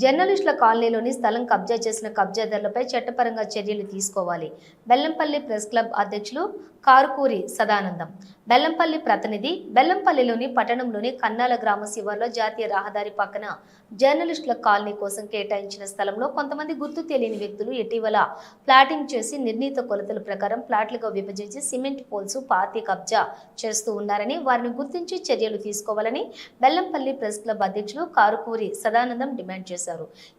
జర్నలిస్టుల కాలనీలోని స్థలం కబ్జా చేసిన కబ్జాదారులపై చట్టపరంగా చర్యలు తీసుకోవాలి. బెల్లంపల్లి ప్రెస్ క్లబ్ అధ్యక్షులు కారుకూరి సదానందం. బెల్లంపల్లి ప్రతినిధి బెల్లంపల్లిలోని పట్టణంలోని కన్నాల గ్రామ శివార్లో జాతీయ రహదారి పక్కన జర్నలిస్టుల కాలనీ కోసం కేటాయించిన స్థలంలో కొంతమంది గుర్తు తెలియని వ్యక్తులు ఇటీవల ప్లాటింగ్ చేసి నిర్ణీత కొలతల ప్రకారం ప్లాట్లుగా విభజించి సిమెంట్ పోల్స్ పాతి కబ్జా చేస్తూ ఉన్నారని వారిని గుర్తించి చర్యలు తీసుకోవాలని బెల్లంపల్లి ప్రెస్ క్లబ్ అధ్యక్షులు కారుకూరి సదానందం డిమాండ్ చేశారు.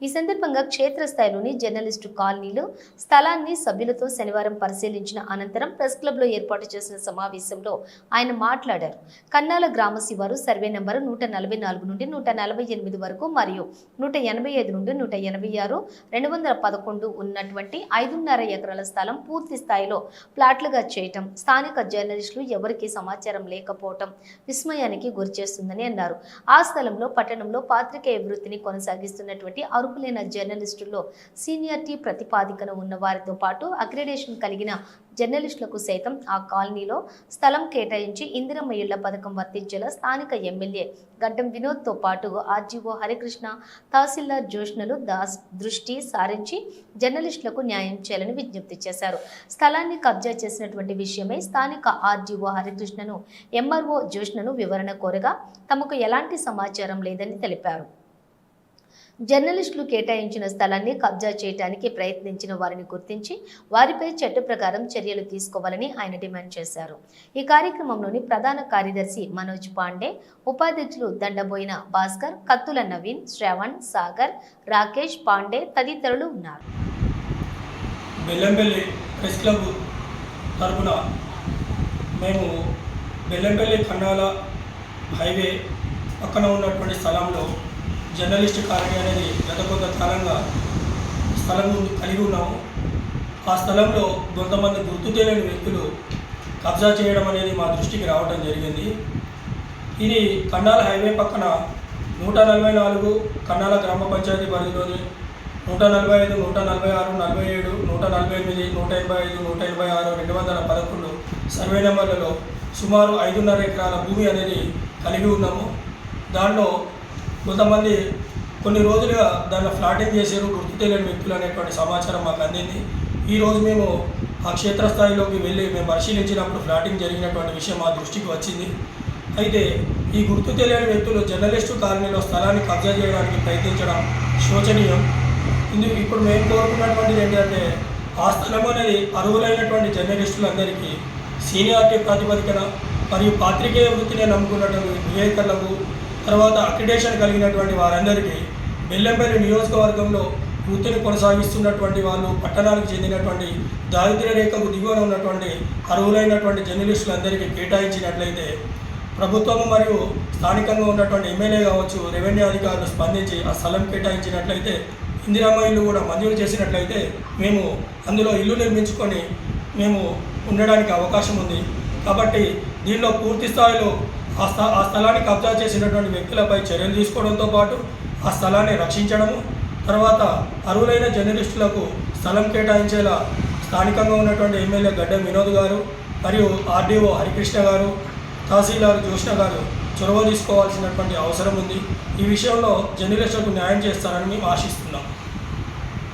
ఈ సందర్భంగా క్షేత్రస్థాయిలోని జర్నలిస్టు కాలనీలు స్థలాన్ని సభ్యులతో శనివారం పరిశీలించిన అనంతరం ప్రెస్ క్లబ్లో ఏర్పాటు చేసిన సమావేశంలో ఆయన మాట్లాడారు. కన్నాల గ్రామ శివారు సర్వే నెంబర్ నూట నలభై నాలుగు నుండి నూట నలభై ఎనిమిది వరకు మరియు నూట ఎనభై ఐదు నుండి నూట ఎనభై ఆరు రెండు వందల పదకొండు ఉన్నటువంటి ఐదున్నర ఎకరాల స్థలం పూర్తి స్థాయిలో ప్లాట్లుగా చేయటం స్థానిక జర్నలిస్టులు ఎవరికీ సమాచారం లేకపోవటం విస్మయానికి గురిచేస్తుందని అన్నారు. ఆ స్థలంలో పట్టణంలో పాత్రికేయ వృత్తిని అయినటువంటి అర్హులైన జర్నలిస్టుల్లో సీనియారిటీ ప్రతిపాదికన ఉన్న వారితో పాటు అగ్రిడేషన్ కలిగిన జర్నలిస్టులకు సైతం ఆ కాలనీలో స్థలం కేటాయించి ఇందిరమ్మ ఇళ్ళ పథకం వర్తించేలా స్థానిక ఎమ్మెల్యే గడ్డం వినోద్తో పాటు ఆర్జీఓ హరికృష్ణ తహసీల్దార్ జోష్నలు దాస్ దృష్టి సారించి జర్నలిస్టులకు న్యాయం చేయాలని విజ్ఞప్తి చేశారు. స్థలాన్ని కబ్జా చేసినటువంటి విషయమై స్థానిక ఆర్జీఓ హరికృష్ణను ఎంఆర్ఓ జోష్నను వివరణ కోరగా తమకు ఎలాంటి సమాచారం లేదని తెలిపారు. జర్నలిస్టులు కేటాయించిన స్థలాన్ని కబ్జా చేయడానికి ప్రయత్నించిన వారిని గుర్తించి వారిపై చట్ట ప్రకారం చర్యలు తీసుకోవాలని ఆయన డిమాండ్ చేశారు. ఈ కార్యక్రమంలోని ప్రధాన కార్యదర్శి మనోజ్ పాండే ఉపాధ్యక్షులు దండబోయిన భాస్కర్ కత్తుల నవీన్ శ్రవణ్ సాగర్ రాకేష్ పాండే తదితరులు ఉన్నారు. బెల్లంపల్లి ప్రెస్ క్లబ్ తరఫున మేము బెల్లంపల్లి కన్నాల హైవే పక్కన ఉన్నటువంటి స్థలంలో జర్నలిస్ట్ కాలనీ అనేది గత కొంత కాలంగా స్థలం కలిగి ఉన్నాము. ఆ స్థలంలో కొంతమంది గుర్తు తెలియని వ్యక్తులు కబ్జా చేయడం అనేది మా దృష్టికి రావడం జరిగింది. ఇది కన్నాల హైవే పక్కన నూట నలభై నాలుగు కన్నాల గ్రామ పంచాయతీ పరిధిలోని నూట నలభై ఐదు నూట నలభై ఆరు నలభై ఏడు నూట నలభై ఎనిమిది నూట ఎనభై ఐదు నూట ఎనభై ఆరు రెండు వందల పదకొండు సర్వే నెంబర్లలో సుమారు ఐదున్నర ఎకరాల భూమి అనేది కలిగి ఉన్నాము. దాంట్లో కొంతమంది కొన్ని రోజులుగా దాంట్లో ఫ్లాటింగ్ చేశారు గుర్తు తెలియని వ్యక్తులు అనేటువంటి సమాచారం మాకు అందింది. ఈరోజు మేము ఆ క్షేత్రస్థాయిలోకి వెళ్ళి మేము పరిశీలించినప్పుడు ఫ్లాటింగ్ జరిగినటువంటి విషయం మా దృష్టికి వచ్చింది. అయితే ఈ గుర్తు తెలియని వ్యక్తులు జర్నలిస్టు కాలనీలో స్థలాన్ని కబ్జా చేయడానికి ప్రయత్నించడం శోచనీయం. ఇందుకు ఇప్పుడు మేము కోరుకున్నటువంటిది ఏంటంటే ఆ స్థలం అనేది అర్హులైనటువంటి జర్నలిస్టులందరికీ సీనియారిటీ ప్రాతిపదికన మరియు పాత్రికేయ వృత్తిని నమ్ముకున్నటువంటి విలేకరులకు తర్వాత అక్రిడేషన్ కలిగినటువంటి వారందరికీ బెల్లంపల్లి నియోజకవర్గంలో వృత్తిని కొనసాగిస్తున్నటువంటి వాళ్ళు పట్టణానికి చెందినటువంటి దారిద్ర్య రేఖకు దిగువన ఉన్నటువంటి అర్హులైనటువంటి జర్నలిస్టులందరికీ కేటాయించినట్లయితే ప్రభుత్వం మరియు స్థానికంగా ఉన్నటువంటి ఎమ్మెల్యే కావచ్చు రెవెన్యూ అధికారులు స్పందించి ఆ స్థలం కేటాయించినట్లయితే ఇందిరామ ఇల్లు కూడా మంజూరు చేసినట్లయితే మేము అందులో ఇల్లు నిర్మించుకొని మేము ఉండడానికి అవకాశం ఉంది. కాబట్టి దీనిలో పూర్తి స్థాయిలో ఆ స్థ ఆ స్థలాన్ని కబ్జా చేసినటువంటి వ్యక్తులపై చర్యలు తీసుకోవడంతో పాటు ఆ స్థలాన్ని రక్షించడము తర్వాత అర్హులైన జర్నలిస్టులకు స్థలం కేటాయించేలా స్థానికంగా ఉన్నటువంటి ఎమ్మెల్యే గడ్డం వినోద్ గారు మరియు ఆర్డీఓ హరికృష్ణ గారు తహసీల్దార్ జోష్ణ గారు చొరవ తీసుకోవాల్సినటువంటి అవసరం ఉంది. ఈ విషయంలో జర్నలిస్టులకు న్యాయం చేస్తారని మేము ఆశిస్తున్నాం.